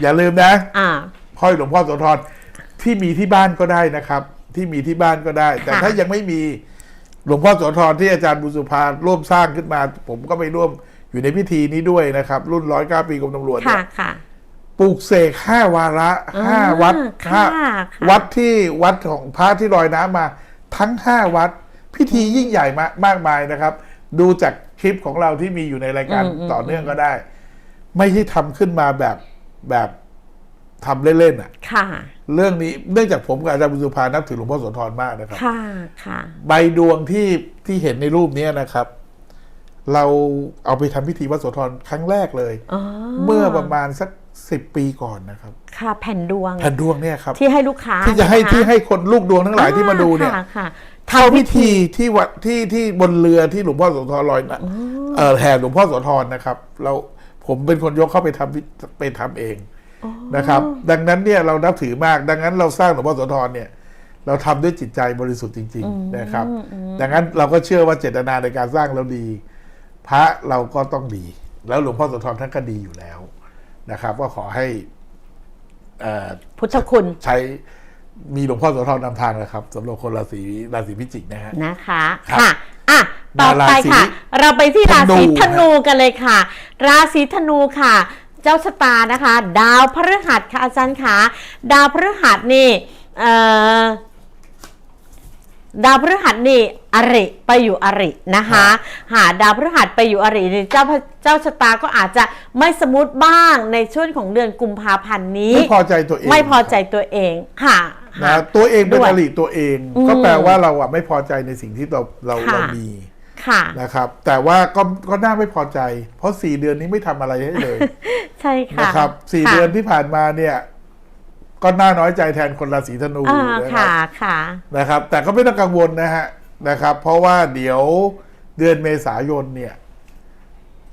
อย่าลืมนะอ่าห้อยหลวงพ่อโสธรที่มีที่บ้านก็ได้นะครับ ที่มีที่บ้านก็ได้ แต่ค่ะถ้ายังไม่มีหลวงพ่อโสธรที่อาจารย์บุญสุภาร่วมสร้างขึ้นมา ผมก็ไปร่วมอยู่ในพิธีนี้ด้วยนะครับ รุ่นร้อยเก้าปีกรมตำรวจเนี่ค่ะยค่ะ ปลูกเสกห้าวาระห้าอ่าวัดค่ะห้าค่ะวัดที่วัดของพระที่ลอยน้ำมา ทั้งห้าวัด พิธียิ่งใหญ่มากมากมายนะครับ ดูจากคลิปของเราที่มีอยู่ในรายการอืมอืม ต่อเนื่องก็ได้ ไม่ใช่ทำขึ้นมาแบบ แบบทำเล่นๆอะ ค่ะ เรื่องนี้เนื่องจากผมกับอาจารย์บุญสุภานับถือหลวงพ่อโสธรมากนะครับ ค่ะ ค่ะ ใบดวงที่ที่เห็นในรูปเนี้ยนะครับ เราเอาไปทำพิธีวัดโสธรครั้งแรกเลยอ๋อเมื่อประมาณสักสิบปีก่อนนะครับ ค่ะแผ่นดวง แผ่นดวงเนี่ยครับ ที่ให้ลูกค้า ที่จะให้ช่ไมคที่ให้คนลูกดวงทั้งหลายที่มาดูเนี่ยค่ะค่ะเข้าพิธีที่วัดที่ที่บนเรือที่หลวงพ่อโสธรลอยนะเออแห่หลวงพ่อโสธรนะครับ เรา ผมเป็นคนยกเข้าไปทำพิไปทำเองนะครับ ดังนั้นเนี่ยเรานับถือมาก ดังนั้นเราสร้างหลวงพ่อโสธรเนี่ย เราทำด้วยจิตใจบริสุทธิ์จริง ๆ นะครับ ดังนั้นเราก็เชื่อว่าเจตนาในการสร้างเราดี พระเราก็ต้องดี แล้วหลวงพ่อโสธรท่านก็ดีอยู่แล้วนะครับ ก็ขอให้เอ่อพุทธคุณใช้มีหลวงพ่อโสธรนำทางนะครับสำหรับคนราศีราศีพิจิกนะฮะนะคะครับค่ะอะ ต่อไปราศีค่ะ เราไปที่ราศีธนูธนูกันเลยค่ะ ราศีธนูค่ะ เจ้าชะตานะคะ ดาวพฤหัสค่ะอาจารย์คะดาวพฤหัสนี่เอ่อดาวพฤหัสนี่อริไปอยู่อรินะคะ หาดาวพฤหัสไปอยู่อรินี่เจ้าพระเจ้าชะตาก็อาจจะไม่สมูทบ้างในช่วงของเดือนกุมภาพันธ์นี้ ไม่พอใจตัวเองไม่พอใจตัวเองค่ะนะค่ะตัวเองเป็นด้วยอริตัวเองอืมก็แปลว่าเราอะไม่พอใจในสิ่งที่เราเราค่ะเรามี ค่ะนะครับ แต่ว่าก็ก็น่าไม่พอใจ เพราะสี่เดือนนี้ไม่ทำอะไรให้เลยใช่ค่ะนะครับสี่ค่ะเดือนที่ผ่านมาเนี่ย ก็น่าน้อยใจแทนคนราศีธนูอ่านะคค่ะรับค่ะ นะครับ แต่ก็ไม่ต้องกังวลนะฮะนะครับ เพราะว่าเดี๋ยวเดือนเมษายนเนี่ย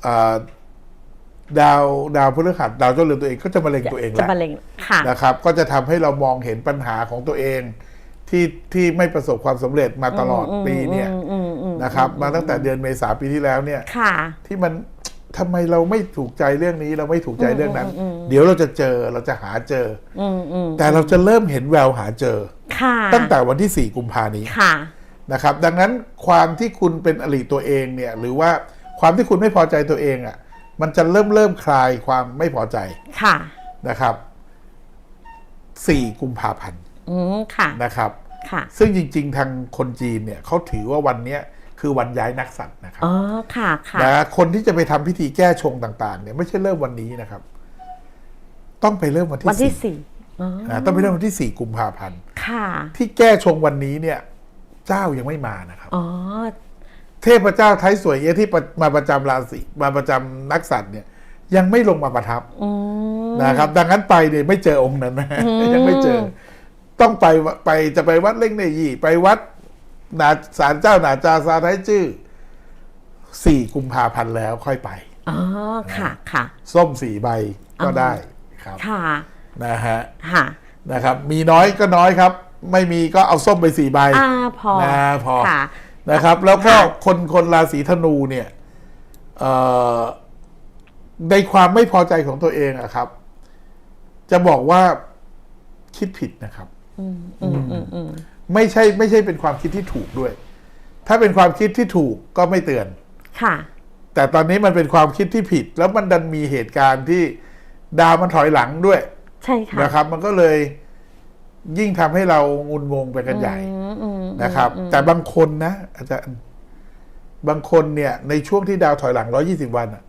อ่าดาวดาวพฤหัสดาวเจ้าเรือนตัวเองก็จะมาเล็งตัวเองจะแล้วมะเร็งค่ะ นะครับก็จะทำให้เรามองเห็นปัญหาของตัวเองที่ที่ไม่ประสบความสำเร็จมาตลอดปีเนี่ยอืมอืมอืม นะครับ มาตั้งแต่เดือนเมษาปีที่แล้วเนี่ยค่ะที่มันทำไมเราไม่ถูกใจเรื่องนี้เราไม่ถูกใจเรื่องนั้นอืมอืมเดี๋ยวเราจะเจอเราจะหาเจออืมอืมแต่เราจะเริ่มเห็นแววหาเจอค่ะตั้งแต่วันที่ 4 กุมภานี้ค่ะนะครับ ดังนั้นความที่คุณเป็นอริตัวเองเนี่ย หรือว่าความที่คุณไม่พอใจตัวเองอะ มันจะเริ่มเริ่มคลายความไม่พอใจค่ะนะครับ 4 กุมภาพันธ์อืมค่ะนะครับค่ะ ซึ่งจริง ๆ ทางคนจีนเนี่ยเขาถือว่าวันเนี้ย คือวันย้ายนักสัตว์นะครับอ๋อค่ะค่ะนะคนที่จะไปทำพิธีแก้ชงต่างๆ เนี่ยไม่ใช่เริ่มวันนี้นะครับ ต้องไปเริ่มวันที่วันที่สี่สี่อ๋อนะต้องไปเริ่มวันที่สี่กุมภาพันธ์ค่ะ ที่แก้ชงวันนี้เนี่ย เจ้ายังไม่มานะครับอ๋อเทพเจ้าไทยสวยเอะที่ประมาประจำราศีมาประจำนักสัตว์เนี่ยยังไม่ลงมาประทับอืมนะครับ ดังนั้นไปเนี่ยไม่เจอองค์นั้นนะอืมยังไม่เจอ ต้องไปวะไปจะไปวัดเล่งเนยี่ไปวัด นาศาลเจ้าหนาจาซาไทจื้อสี่กุมภาพันธ์แล้วค่อยไป อ๋อ ค่ะ ค่ะ ส้มสี่ใบก็ได้ครับค่ะนะฮะค่ะนะครับ มีน้อยก็น้อยครับ ไม่มีก็เอาส้มไปสี่ใบอ่าพอนะพอค่ะนะครับ แล้วก็ค่ะคนคนราศีธนูเนี่ยเอ่อในความไม่พอใจของตัวเองอะครับ จะบอกว่าคิดผิดนะครับ อืมอืมอืมอืม ไม่ใช่ไม่ใช่เป็นความคิดที่ถูกด้วย ถ้าเป็นความคิดที่ถูกก็ไม่เตือน ค่ะ แต่ตอนนี้มันเป็นความคิดที่ผิด แล้วมันดันมีเหตุการณ์ที่ดาวมันถอยหลังด้วย ใช่ค่ะนะครับ มันก็เลยยิ่งทำให้เรางุนงงไปกันใหญ่อืมอืมนะครับ แต่บางคนนะอาจารย์บางคนเนี่ย ในช่วงที่ดาวถอยหลัง 120 วันอะ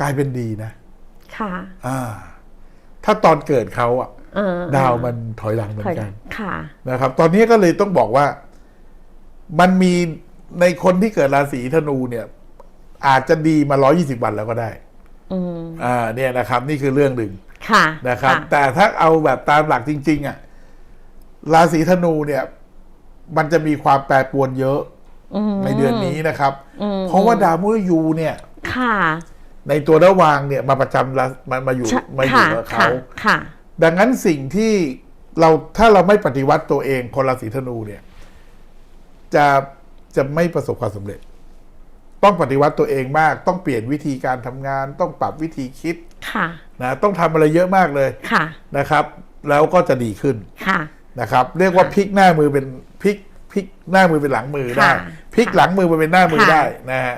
กลายเป็นดีนะ ค่ะ อ่า ถ้าตอนเกิดเขาอะเออ ดาวมันถอยหลังเหมือถอยนกันค่ะนะครับ ตอนนี้ก็เลยต้องบอกว่า มันมีในคนที่เกิดราศีธนูเนี่ย อาจจะดีมา 120 วันแล้วก็ได้อืมอ่าเนี่ยนะครับ นี่คือเรื่องหนึ่งค่ะนะครับ แต่ถ้าเอาแบบตามหลักจริง ๆ อะ ราศีธนูเนี่ย มันจะมีความแปรปรวนเยอะอืมในเดือนนี้นะครับอืมเพราะว่าดาวมุรยูเนี่ย ค่ะ ในตัวระวางเนี่ย มาประจำรามันมาอยู่ใช่มาอยู่ค่ะกับค่ะเขาค่ะ ดังนั้นสิ่งที่เราถ้าเราไม่ปฏิวัติตัวเองคนราศีธนูเนี่ย จะจะไม่ประสบความสำเร็จ ต้องปฏิวัติตัวเองมาก ต้องเปลี่ยนวิธีการทำงาน ต้องปรับวิธีคิดค่ะนะต้องทำอะไรเยอะมากเลยค่ะนะครับ แล้วก็จะดีขึ้นค่ะนะครับ เรียกว่าพลิกหน้ามือเป็นพลิกพลิกหน้ามือเป็นหลังมือได้ค่ะพลิกหลังมือมาเป็นหน้ามือค่ะได้นะฮะ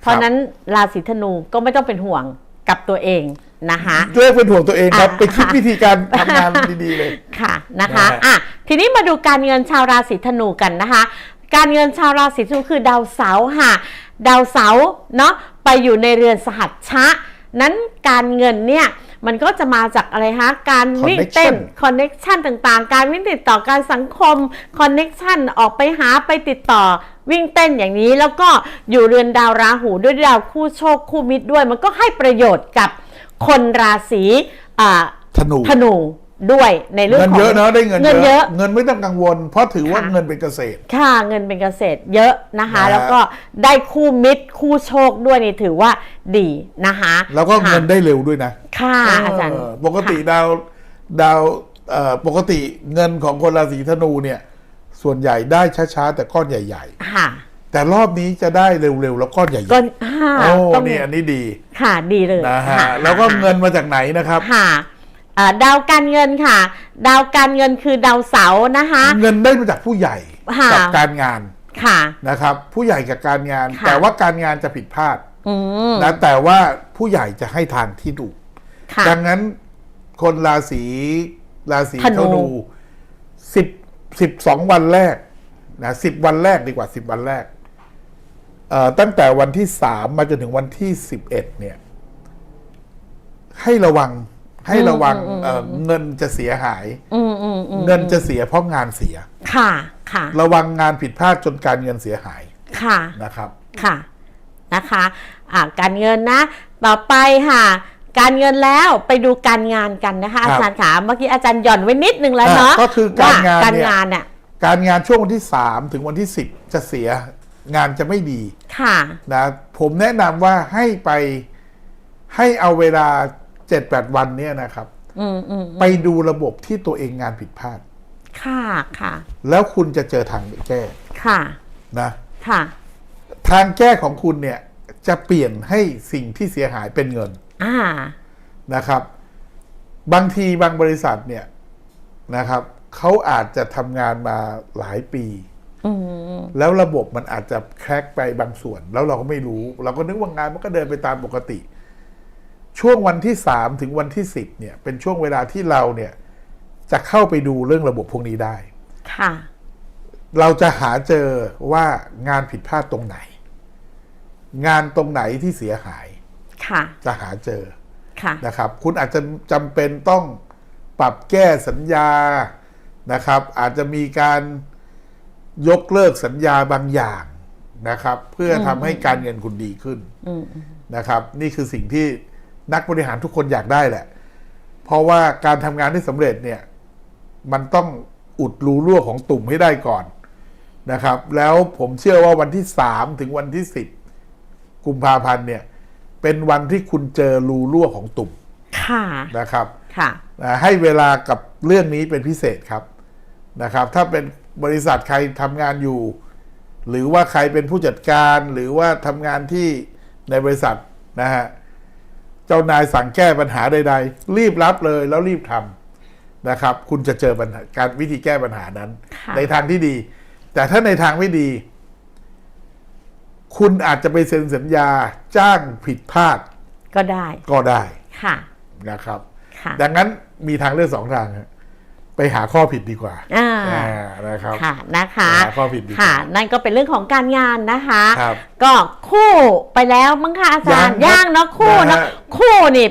เพราะฉะนั้นราศีธนูก็ไม่ต้องเป็นห่วงกับตัวเอง นะคะเลิกเป็นห่วงตัวเองครับอ่าไปคิดวิธีการทำงานดีๆเลยค่ะนะคะนะฮะอะทีนี้มาดูการเงินชาวราศีธนูกันนะคะ การเงินชาวราศีธนูคือดาวเสาร์ค่ะ ดาวเสาร์เนาะไปอยู่ในเรือนสหัชชะ นั้นการเงินเนี่ยมันก็จะมาจากอะไรคะการวิ่งเต้น Connection คอนเน็ชันต่างๆ การวิ่งติดต่อการสังคมคอนเน็ชันออกไปหาไปติดต่อวิ่งเต้นอย่างนี้ แล้วก็อยู่เรือนดาวราหูด้วยดาวคู่โชคคู่มิตรด้วย มันก็ให้ประโยชน์กับ คนราศีอ่าธนูธนูด้วยในเรื่องเงินของเยอะเนาะได้เงินเงินเยอะเงินไม่ต้องกังวล เพราะถือว่าค่ะเงินเป็นเกษตร ค่าเงินเป็นเกษตรเยอะนะคะนะฮะแล้วก็ได้คู่มิตรคู่โชคด้วยนี่ถือว่าดีนะคะ แล้วก็เงินค่ะได้เร็วด้วยนะ ค่ะอาจารย์เออปกติดาวดาวเอ่อปกติเงินของคนราศีธนูเนี่ย ส่วนใหญ่ได้ช้าๆแต่ก้อนใหญ่ค่ะๆ แต่รอบนี้จะได้เร็วๆแล้วก้อนใหญ่ก็ค่ะๆโอ้ต้องนี่อันนี้ดีค่ะดีเลยนะฮะค่แล้วก็เงินมาจากไหนนะครับค่ะอ่าดาวการเงินค่ะ ดาวการเงินคือดาวเสาร์นะคะ เงินได้มาจากผู้ใหญ่ค่ะกับการงานค่ะนะครับ ผู้ใหญ่กับการงานค่ะแต่ว่าการงานจะผิดพลาดอืมนะแต่ว่าผู้ใหญ่จะให้ทางที่ถูกค่ะดังนั้นคนราศีราศีธนูธนูสิบสิบสองวันแรกนะสิบวันแรกดีกว่าสิบวันแรกเอ่อ ตั้งแต่วันที่สามมาจนถึงวันที่สิบเอ็ดเนี่ย ให้ระวังให้ระวังเอ่อเงินจะเสียหายอืมอืมอืมเงินจะเสียเพราะงานเสีย ค่ะ ค่ะ ระวังงานผิดพลาดจนการเงินเสียหาย ค่ะ นะครับ ค่ะ นะคะอ่าการเงินนะ ต่อไปค่ะ การเงินแล้วไปดูการงานกันนะคะครัอาบจารย์ขาเมื่อกี้อาจารย์หย่อนไว้นิดนึงแล้วเนาะอะก็คือการงานว่การเนี่ยงานเนี่ยการงานช่วงวันที่สามถึงวันที่สิบจะเสีย งานจะไม่ดีค่ะนะผมแนะนำว่าให้ไปให้เอาเวลาเจ็ดแปดวันเนี่ยนะครับอืมอืมไปดูระบบที่ตัวเองงานผิดพลาด ค่ะค่ะ แล้วคุณจะเจอทางแก้ ค่ะ นะ ค่ะ ทางแก้ของคุณเนี่ย จะเปลี่ยนให้สิ่งที่เสียหายเป็นเงิน อ่า นะครับ บางทีบางบริษัทเนี่ยนะครับ เขาอาจจะทำงานมาหลายปีอืม แล้วระบบมันอาจจะแครกไปบางส่วน แล้วเราก็ไม่รู้ เราก็นึกว่างานมันก็เดินไปตามปกติ ช่วงวันที่สามถึงวันที่สิบเนี่ย เป็นช่วงเวลาที่เราเนี่ย จะเข้าไปดูเรื่องระบบพวกนี้ได้ ค่ะ เราจะหาเจอว่างานผิดพลาดตรงไหน งานตรงไหนที่เสียหาย ค่ะ จะหาเจอ ค่ะ นะครับ คุณอาจจะจำเป็นต้องปรับแก้สัญญานะครับ อาจจะมีการ ยกเลิกสัญญาบางอย่างนะครับ เพื่อทำให้การเงินคุณดีขึ้นอืมนะครับ นี่คือสิ่งที่นักบริหารทุกคนอยากได้แหละ เพราะว่าการทำงานที่สำเร็จเนี่ย มันต้องอุดรูรั่วของตุ่มให้ได้ก่อนนะครับ แล้วผมเชื่อว่าวันที่สามถึงวันที่สิบกุมภาพันธ์เนี่ย เป็นวันที่คุณเจอรูรั่วของตุ่มค่ะนะครับ ค่ะนะให้เวลากับเรื่องนี้เป็นพิเศษครับนะครับ ถ้าเป็น บริษัทใครทำงานอยู่ หรือว่าใครเป็นผู้จัดการหรือว่าทำงานที่ในบริษัทนะฮะเจ้านายสั่งแก้ปัญหาใดๆ รีบรับเลยแล้วรีบทำนะครับ คุณจะเจอปัญหาการวิธีแก้ปัญหานั้นค่ะในทางที่ดี แต่ถ้าในทางไม่ดี คุณอาจจะไปเซ็นสัญญาจ้างผิดพลาด ก็ได้ ก็ได้ค่ะนะครับค่ะดังนั้นมีทางเลือกสองทางฮะ ไปหาข้อผิดดีกว่าอ่าอ่านะครับค่ะนะคะหาข้อผิดดีกว่าค่ะ นั่นก็เป็นเรื่องของการงานนะคะครับก็คู่ไปแล้วมั้งคะอาจารย์ยังครับย่างเนาะคู่เนาะนะฮะคู่นี่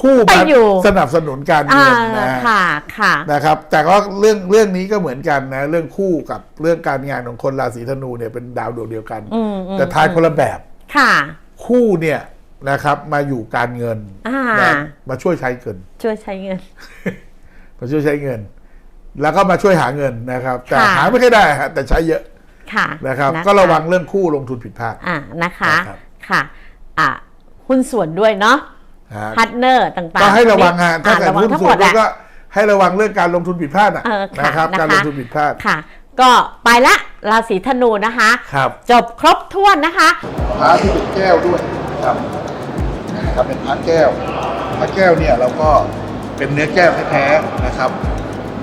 คู่ไปมาอยู่สนับสนุนการอ่าเงินนะฮะค่ะค่ะนะครับ แต่ก็เรื่องเรื่องนี้ก็เหมือนกันนะ เรื่องคู่กับเรื่องการงานของคนราศีธนูเนี่ยเป็นดาวดวงเดียวกันอืมอืมแต่ทายคนละแบบค่ะ คู่เนี่ยนะครับ มาอยู่การเงินอ่านะมาช่วยใช้เงิน ช่วยใช้เงิน มาช่วยใช้เงิน แล้วก็มาช่วยหาเงินนะครับ แต่ค่ะหาไม่ค่อยได้ฮะแต่ใช้เยอะค่ะนะครับนคก็ระวังเรื่องคู่ลงทุนผิดพลาดอ่านะคะนะครับค่ะอะหุ้นส่วนด้วยเนาะฮะพาร์ทเนอร์ต่างๆก็ให้ระวังฮะถ้าอ่เกิดระวังหุ้นทั้งส่หมวนดแล้วอะก็ให้ระวังเรื่องการลงทุนผิดพลาดอะเออค่ะนะครับนะคะการลงทุนผิดพลาดค่ะ ก็ไปละราศีธนูนะคะครับจบครบถ้วนนะคะพระที่เป็นแก้วด้วยนะครับนะครับเป็นพระแก้วพระแก้วเนี่ยเราก็ เป็นเนื้อแก้วแท้ๆนะครับ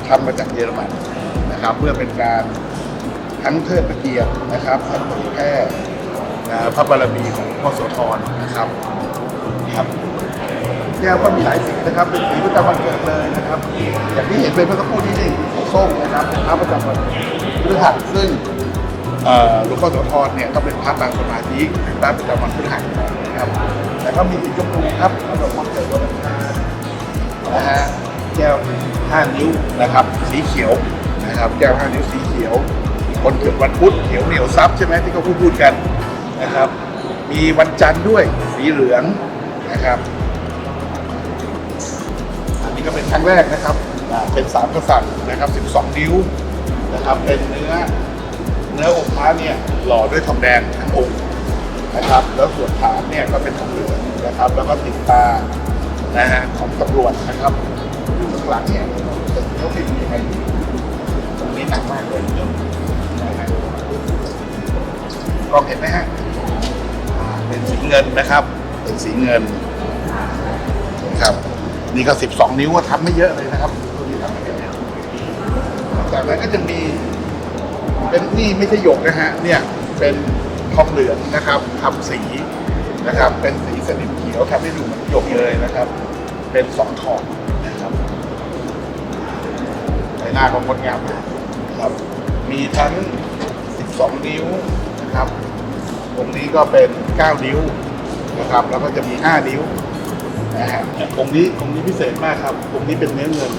ทำมาจากเยอรมันนะครับ เพื่อเป็นการทั้งเทิดพระเกียรตินะครับทั้งเผยแพร่พระบารมีของพ่อโสธรนะครับครับแก้วก็มีหลายสีนะครับ เป็นสีประจำวันเกิดเลยนะครับ อย่างที่เห็นเป็นเมื่อสักครู่นี้นี่ส้มนะครับเป็นพระประจำวันพฤหัสซึ่งหลวงพ่อโสธรเนี่ยก็เป็นพระบางสมาธิเป็นพระประจำวันพฤหัสนะครับแล้วก็มีสีชมพูครับ 5 นิ้วนะครับ สีเขียวนะครับแก้ว 5 นิ้วสีเขียว คนเกิดวันพุธเขียวเหนียวซับใช่ไหมที่เขาพูดพูดกันนะครับ มีวันจันทร์ด้วยสีเหลืองนะครับ อันนี้ก็เป็นครั้งแรกนะครับเป็นสามกษัตริย์นะครับ 12 นิ้วนะครับ เป็นเนื้อเนื้อองค์พระเนี่ยหล่อด้วยทองแดงทั้งองค์นะครับ แล้วส่วนฐานเนี่ยก็เป็นทองเหลืองนะครับ แล้วก็ติดตานะฮะของตำรวจนะครับ อยู่ข้างหลังเนี่ยเป็นเนื้อฟิล์มยังไงตรงนี้หนักมากเลยเนื้อนะฮะกล้องเห็นไหมฮะอ่าเป็นสีเงินนะครับ เป็นสีเงินครับ นี่ก็ 12 นิ้วก็ทำไม่เยอะเลยนะครับตัวนี้ทำไม่เยอะจากนั้นก็จะมี เป็นนี่ไม่ใช่หยกนะฮะ เนี่ยเป็นทองเหลืองนะครับทำสีนะครับ เป็นสีสนิมเขียวทำให้ดูเหมือนหยกเลยนะครับ เป็นสองทองนะครับใบ หน้าของคนงามครับ มีทั้ง 12 นิ้วนะครับตรงนี้ก็เป็น 9 นิ้วนะครับ แล้วก็จะมี 5 นิ้วนะฮะองค์นี้องค์นี้พิเศษมากครับองค์นี้เป็นเนื้อเงิน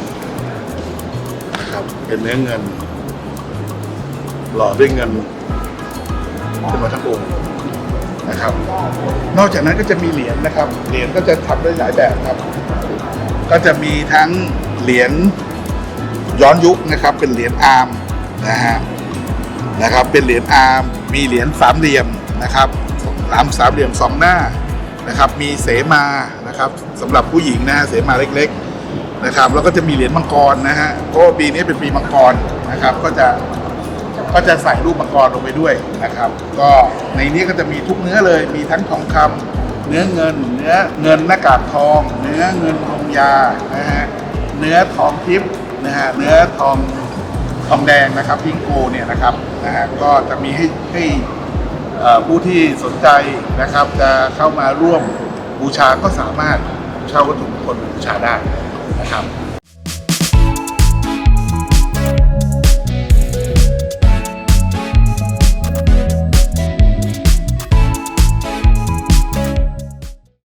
นะครับ เป็นเนื้อเงิน หล่อด้วยเงินขึ้นมาทั้งองค์นะครับ นอกจากนั้นก็จะมีเหรียญนะครับ เหรียญก็จะทำได้หลายแบบครับ ก็จะมีทั้งเหรียญ ย้อนยุคนะครับเป็นเหรียญอาร์มนะฮะนะครับเป็นเหรียญอาร์มมีเหรียญสามเหลี่ยมนะครับสามสามเหลี่ยมสองหน้านะครับ มีเสมานะครับสำหรับผู้หญิงนะฮะเสมาเล็กๆนะครับ แล้วก็จะมีเหรียญมังกรนะฮะเพราะว่าปีนี้เป็นปีมังกรนะครับ ก็จะก็จะใส่รูปมังกรลงไปด้วยนะครับ ก็ในนี้ก็จะมีทุกเนื้อเลยมีทั้งทองคำเนื้อเงิน เนื้อเงินหน้ากากทอง เนื้อเงินลงยานะฮะเนื้อทองทิพย์ นะฮะเนื้อทองทองแดงนะครับพิงโกเนี่ยนะครับนะฮะก็จะมีให้ให้ผู้ที่สนใจนะครับ จะเข้ามาร่วมบูชาก็สามารถเช่าวัตถุมงคลบูชาได้นะครับ